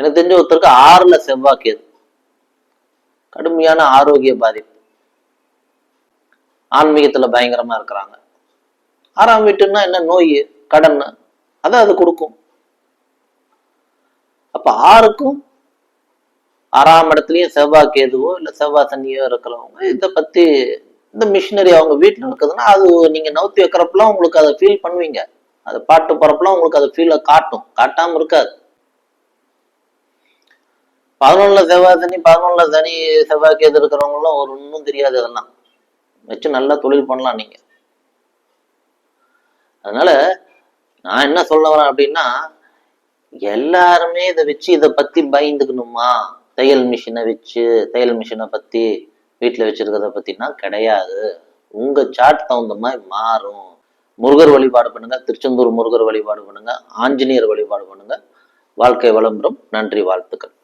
எனக்கு தெரிஞ்ச ஒருத்தருக்கு ஆறுல செவ்வாய் கேது. கடுமையான ஆரோக்கிய பாதிப்பு. ஆன்மீகத்துல பயங்கரமா இருக்கிறாங்க. ஆறாம் வீட்டுன்னா என்ன? நோய் கடன். அதை அது கொடுக்கும். அப்ப ஆறுக்கும் ஆறாம் இடத்துலயும் செவ்வாய் கேதுவோ இல்ல செவ்வாய் சனியோ இருக்கிறவங்க இதை பத்தி இந்த மிஷினரி அவங்க வீட்டுல இருக்குதுன்னா அது நீங்க நவுத்தி வைக்கிறப்பெல்லாம் உங்களுக்கு அதை ஃபீல் பண்ணுவீங்க. அது பாட்டு போறப்பெல்லாம் உங்களுக்கு அதை ஃபீல காட்டும். காட்டாம இருக்காது. பதினொன்னுல செவ்வாய் சனி பதினொன்னுல சனி செவ்வாய் கேது இருக்கிறவங்களும் ஒரு ஒன்றும் தெரியாது அதெல்லாம். வச்சு நல்லா தொழில் பண்ணலாம் நீங்க. அதனால நான் என்ன சொல்ல வரேன் அப்படின்னா எல்லாருமே இதை வச்சு இதை பத்தி பயந்துக்கணுமா? தையல் மிஷினை வச்சு தையல் மிஷினை பத்தி வீட்டுல வச்சிருக்கிறத பத்தினா கிடையாது. உங்க சாட் தகுந்த மாதிரி மாறும். முருகர் வழிபாடு பண்ணுங்க திருச்செந்தூர் முருகர் வழிபாடு பண்ணுங்க ஆஞ்சநேயர் வழிபாடு பண்ணுங்க. வாழ்க்கை விளம்பரம் நன்றி வாழ்த்துக்கள்.